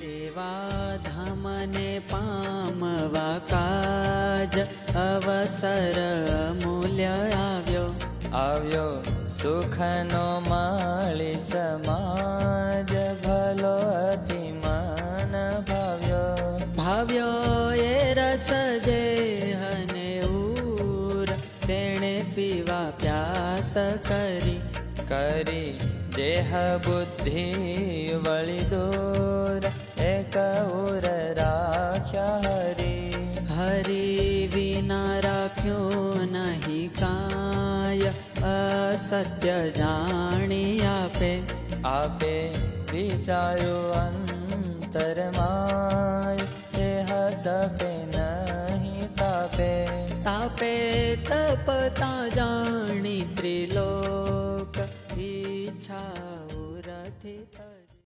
એવા ધામને પામવા કાજ અવસર મૂલ્ય આવ્યો આવ્યો સુખનો માળી સમાજ ભલો અતિ મન ભાવ્યો ભાવ્યો એ રસ જે હને ઉર તેણે પીવા પ્યાસ કરી કરી દેહ બુદ્ધિ વળી દૂર राख्या हरे? हरे बिना राख्यो नहीं काय। असत्य जाणी आपे। आपे विचारो अंतर अंतरमाय हे हतपे नहीं तापे। तापे तपता जाणी त्रिलोक। इच्छा उरथी